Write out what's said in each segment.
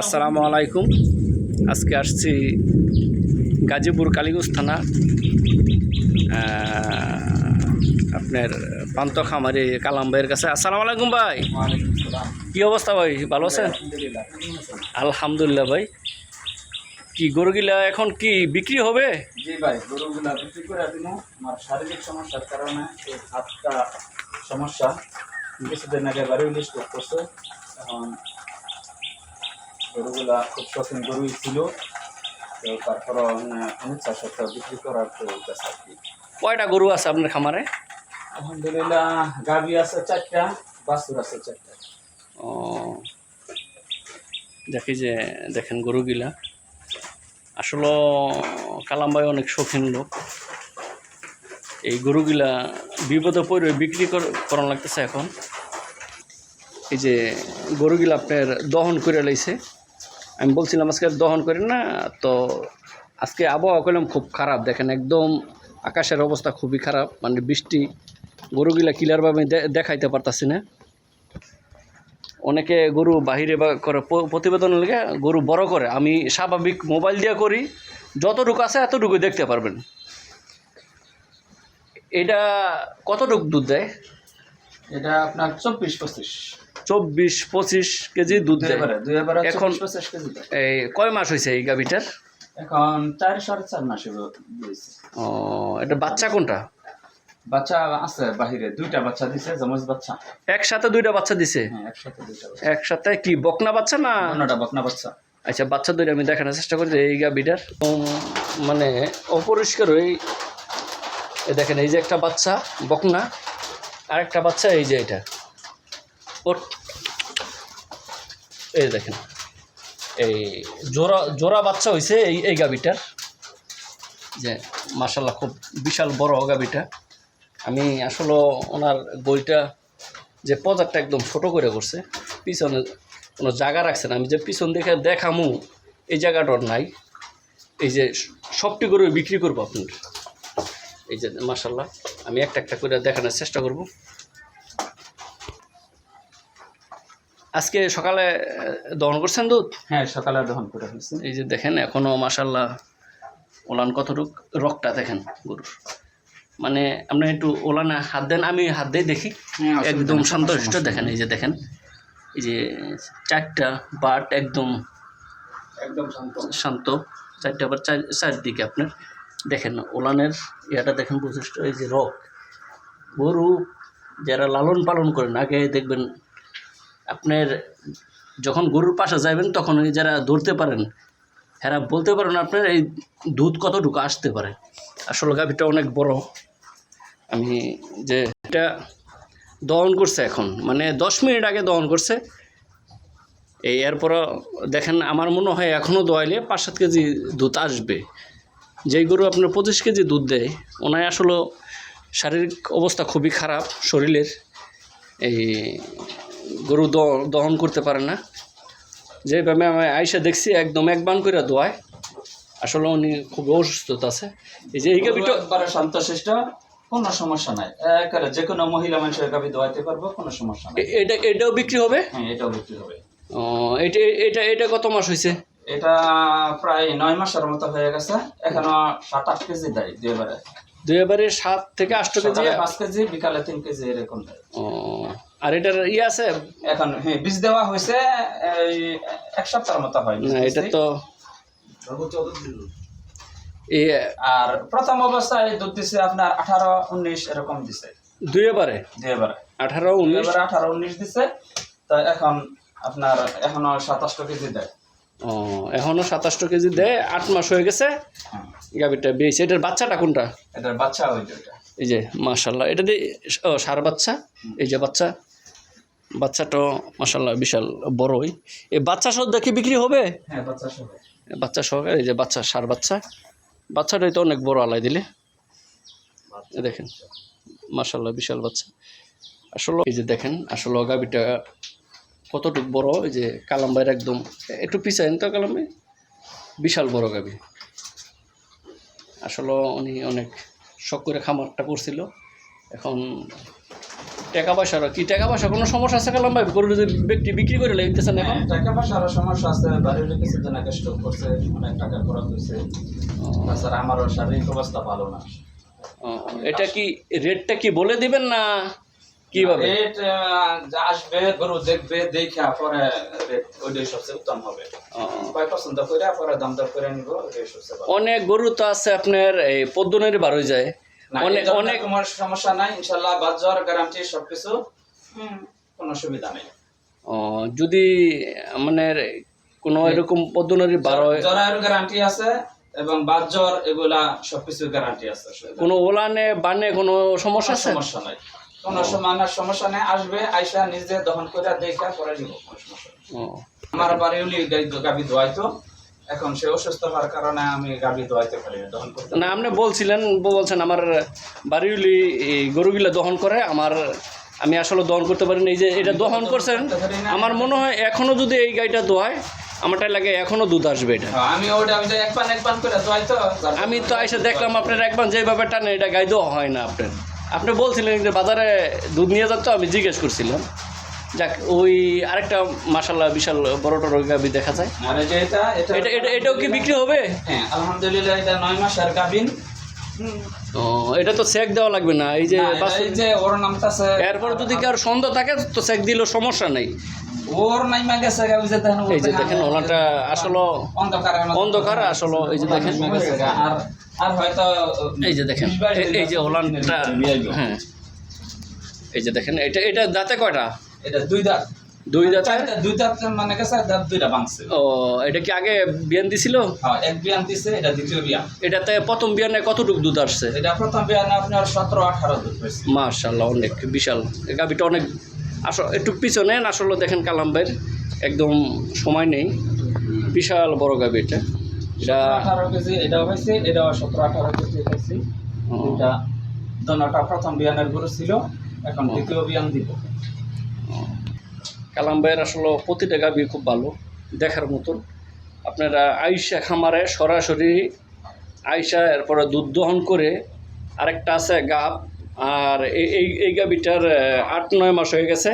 আসসালামু আলাইকুম। আজকে আসছি গাজীপুর কালীগঞ্জ থানা আপনার পান্ত খামারি কালাম ভাইয়ের কাছে। আসসালামু আলাইকুম ভাই। কি অবস্থা ভাই? ভালো আছেন? আলহামদুলিল্লাহ ভাই। কি গরুগুলা এখন কি বিক্রি হবে? সমস্যা। কিছুদিন আগে বাড়ি লিস্ট এখন গরুগুলা খুব শৌখিন গরুই ছিল। তো তারপর অনিচ্ছা সত্ত্বেও বিক্রি করার তো আর কি। কয়টা গরু আছে আপনার খামারে? আলহামদুলিল্লাহ গাভি আছে চারটা বাছুর আছে চারটা। ও দেখি যে দেখেন গরুগুলা। আসলে কালাম ভাই অনেক শৌখিন লোক। এই গরুগুলা বিপদে পড়ে বিক্রি কর- করানো লাগতেছে এখন। এই যে গরুগুলা আপনার দহন করে লাইছে। আমি বলছিলাম, আজকে দহন করেন না? তো আজকে আবহাওয়া করলাম খুব খারাপ। দেখেন একদম আকাশের অবস্থা খুবই খারাপ। মানে বৃষ্টি, গরুগুলা ক্লিয়ারভাবে দেখাইতে পারতাছি না। অনেকে গরু বাহিরে বা করে প্রতিবেদন লেগে গরু বড় করে। আমি স্বাভাবিক মোবাইল দিয়ে করি, যতটুকু আছে এতটুকু দেখতে পারবেন। এটা কতটুকু দুধ দেয়? এটা আপনার চব্বিশ পঁচিশ। চব্বিশ পঁচিশ কেজি দুধ দেয়। এখন- এই কয় মাস হয়েছে এই গাভিটার? এখন চার সাড়ে চার মাসে ও এটা বাচ্চা কোনটা? বাচ্চা আছে বাহিরে দুইটা বাচ্চা দিছে জমজ বাচ্চা। একসাথে দুইটা বাচ্চা দিছে? হ্যাঁ একসাথে দুইটা একসাথে কি বকনা বাচ্চা না? অন্যটা বকনা বাচ্চা। আচ্ছা বাচ্চা দুইটা আমি দেখানোর চেষ্টা করি যে এই গাভিটার। মানে অপরিষ্কার এ দেখেন এই যে একটা বাচ্চা বকনা আর একটা বাচ্চা এই যে এটা। ওর এই দেখেন, এই জোড়া জোড়া বাচ্চা হয়েছে এই এই গাভিটার। যে মাসাল্লাহ খুব বিশাল বড় গাভিটা। আমি আসলে ওনার বইটা যে পজারটা একদম ছোট করে করছে, পিছনে কোনো জায়গা রাখছে না। আমি যে পিছন দেখে দেখামু, এই জায়গাটার নাই। এই যে সবটি করে বিক্রি করব আপনার। এই যে মাসাল্লাহ আমি একটা একটা করে দেখানোর চেষ্টা করব। আজকে সকালে দহন করছেন দুধ? হ্যাঁ সকালে দহন করে ফেলছি। এই যে দেখেন এখনও মাসাল্লাহ ওলান কতটুক রকটা দেখেন গরুর। মানে আপনি একটু ওলানে হাত দেন আমি হাত দিয়ে দেখি। হ্যাঁ, একদম নেই, শান্ত কোনো দেখেন এই যে দেখেন এই যে চারটা বাট একদম একদম শান্ত। শান্ত চারটা বার চার চারদিকে আপনার। দেখেন ওলানের ইয়াটা দেখেন বৈশিষ্ট্য এই যে রক। গরু যারা লালন পালন করেন আগে দেখবেন আপনার যখন গরুর পাশে যাবেন তখন ওই যারা ধরতে পারেন হ্যাঁ বলতে পারেন আপনার এই দুধ কতটুকু আসতে পারে। আসলে গাভিটা অনেক বড়। আমি যে এটা দহন করছে এখন মানে দশ মিনিট আগে দহন করছে। এই এরপর দেখেন, আমার মনে হয় এখনও দোয়াইলে পাঁচ সাত কেজি দুধ আসবে। যেই গরু আপনার পঁচিশ কেজি দুধ দেয় ওনায় আসলে শারীরিক অবস্থা খুবই খারাপ, শরীরের এই গরু দহন করতে পারে না। যেভাবে আমি আইসা দেখছি একদম এক বান করে দোয়ায়। আসলে উনি খুব অসুস্থতা আছে। এই যে এই গাভিটা একবারে শান্তশিষ্ট কোনো সমস্যা নাই। একেবারে যে কোনো মহিলা মানুষের গাভি দোয়াইতে পারব কোনো সমস্যা নাই। এটা এটাও বিক্রি হবে? হ্যাঁ এটাও বিক্রি হবে। ও, এটা এটা এটা কত মাস হয়েছে এটা প্রায় নয় মাসের মতো হয়ে গেছে। এখনও সাত আট কেজি দেয় দুইবারে দুই এবারে সাত থেকে আষ্ট কেজি। পাঁচ কেজি বিকালে তিন কেজি এরকম দেয়। ও আর এটার ইয়ে আছে? এখন হ্যাঁ বীজ দেওয়া হয়েছে এক সপ্তাহের মতো হয় না এটা তো আর প্রথম অবস্থায় দুধ দিছে আপনার আঠারো উনিশ এরকম দিছে। দুই এবারে? দুইবারে আঠারো উনিশ? আঠারো উনিশ দিছে। তো এখন আপনার এখনও সাতাশটা কেজি দেয়। ও এখনও সাতাশটো কেজি দেয় আট মাস হয়ে গেছে। হ্যাঁ। গাভিটা বেশ এটার বাচ্চাটা কোনটা? এটার বাচ্চা ওই দুইটা। এই যে মাশাল্লাহ এটা দিয়ে ও সার বাচ্চা? এই যে বাচ্চা বাচ্চাটা মাশাল্লাহ বিশাল বড়ই। এই বাচ্চা সহ দেখে বিক্রি হবে? হ্যাঁ বাচ্চা সহ সহকারে এই যে বাচ্চা সার বাচ্চা। বাচ্চাটাই তো অনেক বড় আলাই দিলে। দেখেন মাশাল্লাহ বিশাল বাচ্চা। আসলে এই যে দেখেন আসলে গাবিটা কতটুক বড় এই যে কালাম্বাইয়ের একদম একটু পিছায় তো কালাম্বাই বিশাল বড় গাবি আসলে উনি অনেক শখ করে খামারটা করছিল। এখন টাকা পয়সার কি টাকা পয়সা? কোনো সমস্যা আছে কালাম ভাই? গরু যদি ব্যক্তি বিক্রি করে লাগতেছেন এখন? টাকা পয়সা পয়সারও সমস্যা আছে। বাড়ির কিছুদিন আগে স্টক করছে অনেক টাকা খরচ হয়েছে তাছাড়া আমারও শারীরিক অবস্থা ভালো না। এটা কি রেটটা কি বলে দিবেন না কীভাবে? রেট যা আসবে গরু দেখবে দেখা পরে রেট ওইটাই সবচেয়ে উত্তম হবে। কয় পছন্দ করে পরে দাম দর করে নিব অনেক গরু তো আছে আপনার এই পদ্মনের বার হয়ে যায়। অনেক অনেক তোমার সমস্যা নাই ইনশাল্লাহ বাদ যাওয়ার গ্যারান্টি সবকিছু কোনো সুবিধা নেই। ও, যদি মানে কোনো এরকম পদ্মনারী বার জরায়ের গ্যারান্টি আছে এবং বাদ জ্বর এগুলা সবকিছু গ্যারান্টি আছে কোনো ওলানে বানে কোনো সমস্যা কোনো আছে? সমস্যা নাই। কোনো সমানের সমস্যা নেই আসবে আইসা নিজে দহন করে দেখা করে নিব কোনো সমস্যা ও, আমার বাড়ি গাবি ধোয়াইতো এখন সে অসুস্থ হওয়ার কারণে আমি গাবি ধোয়াইতে পারি না, দহন করতে না আপনি বলছিলেন বলছেন আমার বাড়িউলি এই গরুগুলা দহন করে আমার আমি আসলে দহন করতে পারিনি এই যে এটা দহন করছেন আমার মনে হয় এখনও যদি এই গাড়িটা দোয়ায় আমারটা লাগে এখনও দুধ আসবে এটা। হ্যাঁ, আমি ওটা আমি এক পান এক পান করে ধোয়াইতো যার- আমি তো এসে দেখলাম আপনার একবার যেভাবে টানে এটা গাই দেওয়া হয় না আপনার। আপনি বলছিলেন যে বাজারে দুধ নিয়ে যান তো আমি জিজ্ঞেস করছিলাম। যাক ওই আরেকটা মাসাল্লাহ বিশাল বড় টড় গাবি দেখা যায়। আর এই যে এটা এটা এটা এটা এটাও কি বিক্রি হবে? হ্যাঁ আলহামদুলিল্লাহ এটা নয় মাসের গাবিন হুম। ও এটা তো চেক দেওয়া লাগবে না এই যে এই যে ওর নামটাছে এরপর যদি কার সন্দেহ থাকে তো চেক দিলেও সমস্যা নেই। ওর নাইমা গেছে দেখেন এই যে দেখেন ওলানটা আসলে অন্ধকার অন্ধকার আসলে এই যে দেখেন। আর আর হয়তো এই যে দেখেন এই যে ওলানটা হ্যাঁ। এই যে দেখেন এটা এটা দাঁতে কয়টা? এটা দুই দাঁত। দুই দাঁতে? দুই দাঁত মানে দাঁত দুইটা ভাঙছে। ও এটা কি আগে বিয়ান দিছিল? হ্যাঁ এক বিয়ান দিছে এটা দ্বিতীয় বিয়ান। এটাতে প্রথম বিয়ানে কতটুকু দুধ আসছে? এটা প্রথম বিয়ানে আপনার সতেরো আঠারো দুধ হয়েছে। মাশাল্লাহ অনেক বিশাল। গাভিটা অনেক একটু পিছনে আসলে দেখেন কালাম ভাইয়ের একদম সময় নেই। বিশাল বড় গাভি এটা। এটা আঠারো কেজি এটাও হয়েছে এটাও সতেরো আঠারো কেজি হয়েছে। এটা দোনোটা প্রথম বিয়ানের গরু ছিল এখন দ্বিতীয় বিয়ান দিব। কালাম ভাইয়ের আসলে প্রতিটা গাভি খুব ভালো, দেখার মতন আপনারা আইসা খামারে সরাসরি আইসা এরপরে দুধ দহন করে আরেকটা আছে গাব, আর এই এই গাভিটার আট, নয় মাস হয়ে গেছে।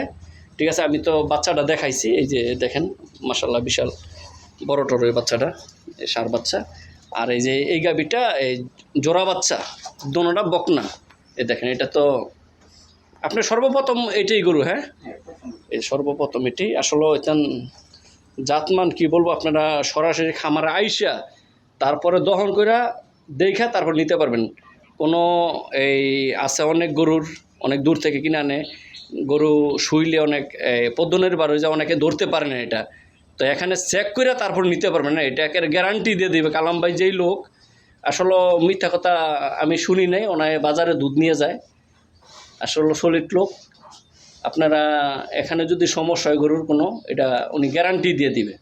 ঠিক আছে, আমি তো বাচ্চাটা দেখাইছি, এই যে দেখেন মাসাল্লাহ বিশাল বড় টর এই বাচ্চাটা সার বাচ্চা। আর এই যে এই গাভিটা এই জোড়া বাচ্চা দোনোটা বকনা। এই দেখেন, এটা তো আপনি সর্বপ্রথম এটাই গরু হ্যাঁ? এই সর্বপ্রথম এটি। আসলে এখান জাতমান কি বলব, আপনারা সরাসরি খামারে আইসা তারপরে দহন কইরা দেখা তারপর নিতে পারবেন। কোনো এই আছে অনেক গরুর, অনেক দূর থেকে কিনে আনে। গরু শুইলে অনেক পদ্মনের বার হয়ে যায় অনেকে ধরতে পারে না এটা। তো এখানে চেক করে তারপর নিতে পারবেন না, এটা একের গ্যারান্টি দিয়ে দেবে। কালাম ভাই যেই লোক, আসলে মিথ্যা কথা আমি শুনি নাই, ওনায় বাজারে দুধ নিয়ে যায়। আসলে সলিড লোক। আপনারা এখানে যদি সমস্যা হয় গরুর কোনো এটা উনি গ্যারান্টি দিয়ে দিবে।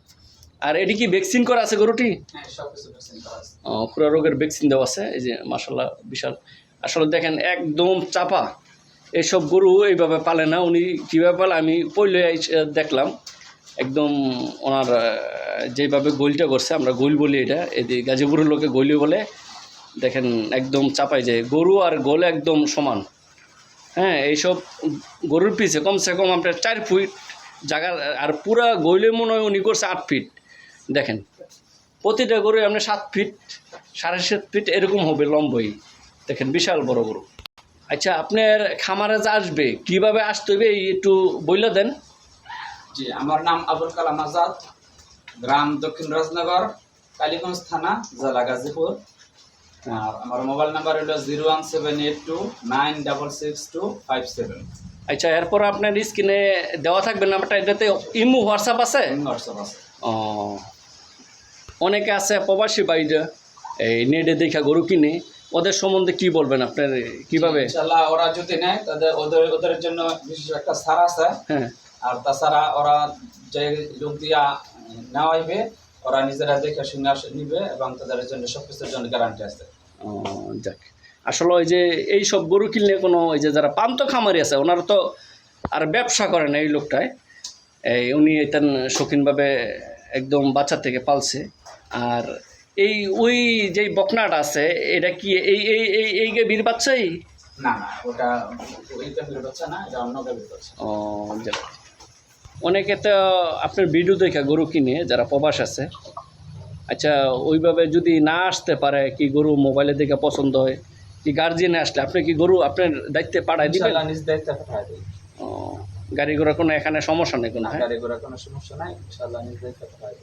আর এটি কি ভ্যাকসিন করা আছে গরুটি? হ্যাঁ খুরা রোগের ভ্যাকসিন দেওয়া আছে এই যে মাসাল্লাহ বিশাল। আসলে দেখেন একদম চাপা। এইসব গরু এইভাবে পালে না উনি কীভাবে পালে আমি পইলে দেখলাম। একদম ওনার যেভাবে গোলটা করছে আমরা গোল বলি এটা এদিকে গাজীপুরের লোকে গোলি বলে। দেখেন একদম চাপাই যায়। গরু আর গোল একদম সমান। হ্যাঁ এইসব গরুর পিছে কমসে কম আপনার চার ফুট জায়গা, আর পুরা গইলে মনে হয় উনি করছে আট ফিট। দেখেন, প্রতিটা গরু আপনি সাত ফিট, সাড়ে সাত ফিট এরকম হবে লম্বই। দেখেন, বিশাল বড় গরু। আচ্ছা আপনার খামারে যে আসবে, কীভাবে আসতে হবে একটু বইলে দেন। জি, আমার নাম আবুল কালাম আজাদ, গ্রাম দক্ষিণ রাজনগর, কালীগঞ্জ থানা, জেলা গাজীপুর। আর আমার মোবাইল নাম্বার হলো zero one seven eight two nine double six two five seven. আচ্ছা এরপর আপনার স্ক্রিনে দেওয়া থাকবে নাম্বারটা এটাতে ইমো হোয়াটসঅ্যাপ আছে? হোয়াটসঅ্যাপ আছে। ও অনেকে আছে প্রবাসী বাইরে এই নেটে দেখা গরু কিনে ওদের সম্বন্ধে কি বলবেন আপনার কীভাবে? ইনশাল্লাহ ওরা যদি নেয় তাদের ওদের ওদের জন্য বিশেষ একটা ছাড় আছে। হ্যাঁ। আর তাছাড়া ওরা যে লোক দিয়া নেওয়া হইবে ওরা নিজেরা দেখে শুনে নিবে এবং তাদের জন্য সব কিছুর জন্য গ্যারান্টি আছে। যাক। আসলে ওই যে এই সব গরু কিনলে কোনো ওই যে যারা পান্ত খামারি আছে ওনারা তো আর ব্যবসা করে না এই লোকটায়। এই উনি তেন শৌখিনভাবে একদম বাচ্চা থেকে পালছে। আর এই ওই যেই বকনাটা আছে এটা কি এই এই এই এই বীর বাচ্চাই না না ওটা ওই গাভীর বাচ্চা না এটা অন্য গাভীর বাচ্চা। ও যাক। অনেকে তো আপনার ভিডিও দেখা গরু কিনে যারা প্রবাস আছে আচ্ছা ওইভাবে যদি না আসতে পারে কি গরু মোবাইলের দিকে পছন্দ হয়? কি গার্জিয়ানে আসলে আপনি কি গরু আপনার দায়িত্বে পাঠায় দিবেন? গাড়ি ঘোড়া কোনো এখানে সমস্যা নেই কোনো হ্যাঁ? গাড়ি ঘোড়া কোনো সমস্যা নাই। নিজ দায়িত্বে পাঠায়।